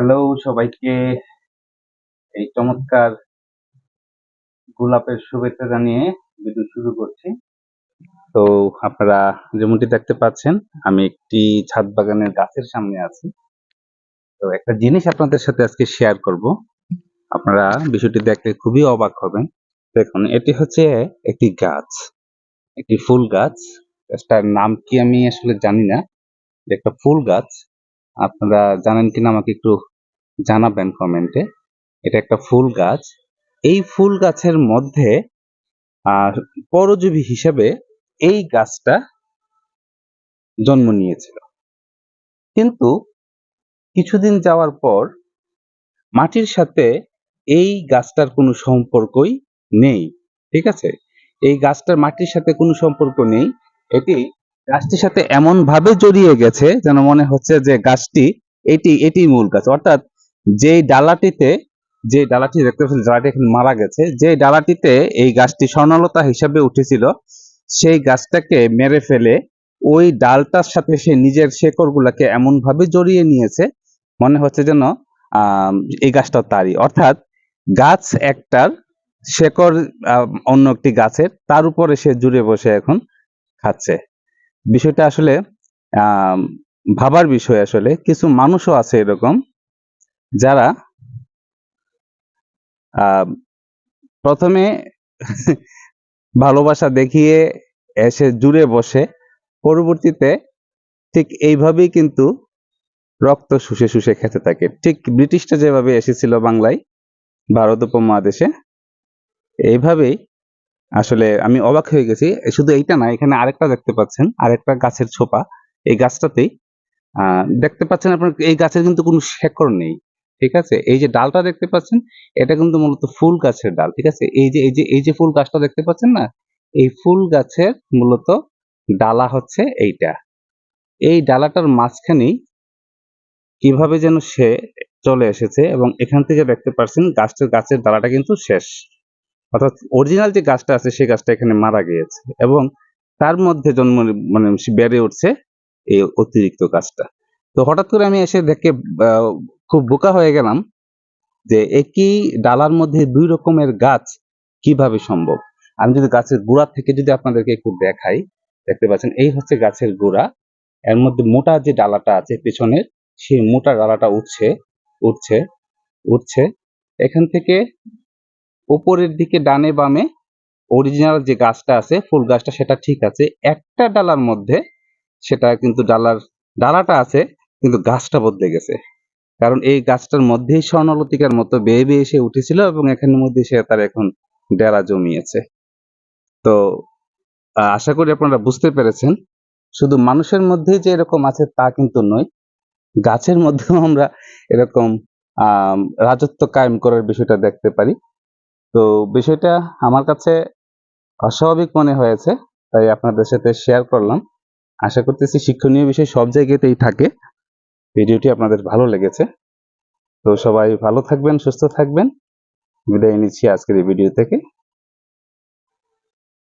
Hello সবাইকে। এই চমৎকার গোলাপের শুভেচ্ছা জানিয়ে ভিডিও শুরু করছি। তো আপনারা যেমনটি দেখতে পাচ্ছেন, আমি একটি ছাদ বাগানের গাছের সামনে আছি। তো একটা জিনিস আপনাদের সাথে আজকে শেয়ার করব। আপনারা বিষয়টি দেখলে খুবই অবাক হবেন। দেখুন, এটি হচ্ছে একটি গাছ, একটি ফুল গাছ। গাছটার নাম কি আমি আসলে জানি না। একটা ফুল গাছ আপনারা জানেন কিনা আমাকে একটু জানাবেন কমেন্টে এটা একটা ফুল গাছ। এই ফুল গাছের মধ্যে, আর পরজীবী হিসেবে এই গাছটা জন্ম নিয়েছিল। কিন্তু কিছুদিন যাওয়ার পর মাটির সাথে এই গাছটার কোনো সম্পর্কই নেই, ঠিক আছে? এই গাছটার মাটির সাথে কোনো সম্পর্ক নেই, এটি গাছটির সাথে এমন ভাবে জড়িয়ে গেছে যেন মনে হচ্ছে যে গাছটি এটি এটি মূল গাছ। অর্থাৎ যে ডালাটিতে যে ডালাটি দেখতে পাচ্ছেন, ডালাটি এখন মারা গেছে যে ডালাটিতে এই গাছটি স্বর্ণলতা হিসাবে উঠেছিল, সেই গাছটাকে মেরে ফেলে ওই ডালটার সাথে সে নিজের শেকড় গুলাকে এমন ভাবে জড়িয়ে নিয়েছে, মনে হচ্ছে যেন এই গাছটা তারই। অর্থাৎ গাছ একটার শেকড় অন্য একটি গাছের, তার উপরে সে জুড়ে বসে এখন খাচ্ছে। বিষয়টা আসলে ভাবার বিষয় আসলে, কিছু মানুষও আছে এরকম যারা প্রথমে ভালোবাসা দেখিয়ে এসে জুড়ে বসে, পরবর্তীতে ঠিক এইভাবেই কিন্তু রক্ত শুষে শুষে খেতে থাকে। ঠিক ব্রিটিশটা যেভাবে এসেছিল বাংলায়, ভারত উপমহাদেশে, এইভাবেই আসলে আমি অবাক হয়ে গেছি। শুধু এইটা না, এখানে আরেকটা দেখতে পাচ্ছেন, আরেকটা গাছের ছোপা। এই গাছটাতেই দেখতে পাচ্ছেন আপনার এই গাছের কিন্তু কোনো শেকড় নেই, ঠিক আছে? এই যে ডালটা দেখতে পাচ্ছেন, এটা কিন্তু মূলত ফুল গাছের ডাল, ঠিক আছে? এই যে এই যে এই যে ফুল গাছটা দেখতে পাচ্ছেন না, এই ফুল গাছের মূলত ডালা হচ্ছে এইটা। এই ডালাটার মাঝখানেই কীভাবে যেন সে চলে এসেছে এবং এখান থেকে দেখতে পাচ্ছেন গাছটার, গাছের ডালাটা কিন্তু শেষ। অর্থাৎ অরিজিনাল যে গাছটা আছে, সেই গাছটা এখানে মারা গিয়েছে এবং তার মধ্যে জন্ম মানে বেড়ে উঠছে এই অতিরিক্ত গাছটা। তো হঠাৎ করে আমি এসে দেখে খুব বোকা হয়ে গেলাম যে একই ডালার মধ্যে দুই রকমের গাছ কীভাবে সম্ভব? আমি যদি গাছের গোড়া থেকে যদি আপনাদেরকে একটু দেখাই, দেখতে পাচ্ছেন, এই হচ্ছে গাছের গোড়া। এর মধ্যে মোটা যে ডালাটা আছে পেছনের, সেই মোটা ডালাটা উঠছে উঠছে উঠছে। এখান থেকে উপরের দিকে ডানে বামে অরিজিনাল যে গাছটা আছে, ফুল গাছটা, সেটা ঠিক আছে। একটা ডালার মধ্যে সেটা কিন্তু ডালার, ডালাটা আছে, কিন্তু গাছটা বদলে গেছে। কারণ এই গাছটার মধ্যেই স্বর্ণলতিকার মতো বেয়ে বেয়ে এসে উঠেছিল এবং এখানের মধ্যে সে তার এখন ডেরা জমিয়েছে। তো আশা করি আপনারা বুঝতে পেরেছেন। শুধু মানুষের মধ্যেই যে এরকম আছে তা কিন্তু নয়, গাছের মধ্যেও আমরা এরকম রাজত্ব কায়েম করার বিষয়টা দেখতে পারি। তো বিষয়টা আমার কাছে অস্বাভাবিক মনে হয়েছে, তাই আপনাদের সাথে শেয়ার করলাম। আশা করতেছি শিক্ষণীয় বিষয় সব জায়গাতেই থাকে। ভিডিওটি আপনাদের ভালো লেগেছে। তো সবাই ভালো থাকবেন, সুস্থ থাকবেন। বিদায় নিচ্ছি আজকের এই ভিডিও থেকে।